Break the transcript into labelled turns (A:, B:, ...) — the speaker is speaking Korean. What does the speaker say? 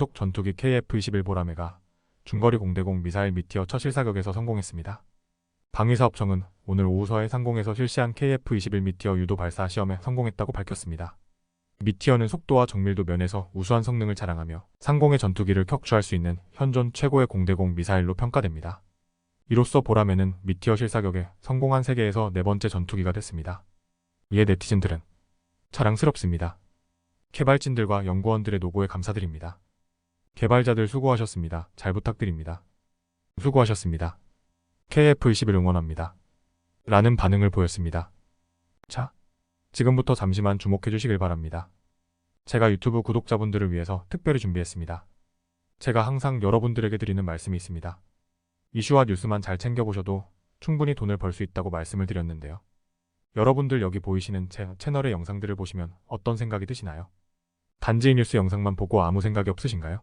A: 속 전투기 KF-21 보라매가 중거리 공대공 미사일 미티어 첫 실사격에서 성공했습니다. 방위사업청은 오늘 오후 서해 상공에서 실시한 KF-21 미티어 유도 발사 시험에 성공했다고 밝혔습니다. 미티어는 속도와 정밀도 면에서 우수한 성능을 자랑하며 상공의 전투기를 격추할 수 있는 현존 최고의 공대공 미사일로 평가됩니다. 이로써 보라매는 미티어 실사격에 성공한 세계에서 네 번째 전투기가 됐습니다. 이에 네티즌들은 자랑스럽습니다. 개발진들과 연구원들의 노고에 감사드립니다. 개발자들 수고하셨습니다. 잘 부탁드립니다. 수고하셨습니다. KF-21 응원합니다. 라는 반응을 보였습니다. 자, 지금부터 잠시만 주목해 주시길 바랍니다. 제가 유튜브 구독자분들을 위해서 특별히 준비했습니다. 제가 항상 여러분들에게 드리는 말씀이 있습니다. 이슈와 뉴스만 잘 챙겨보셔도 충분히 돈을 벌 수 있다고 말씀을 드렸는데요. 여러분들 여기 보이시는 제 채널의 영상들을 보시면 어떤 생각이 드시나요? 단지 이 뉴스 영상만 보고 아무 생각이 없으신가요?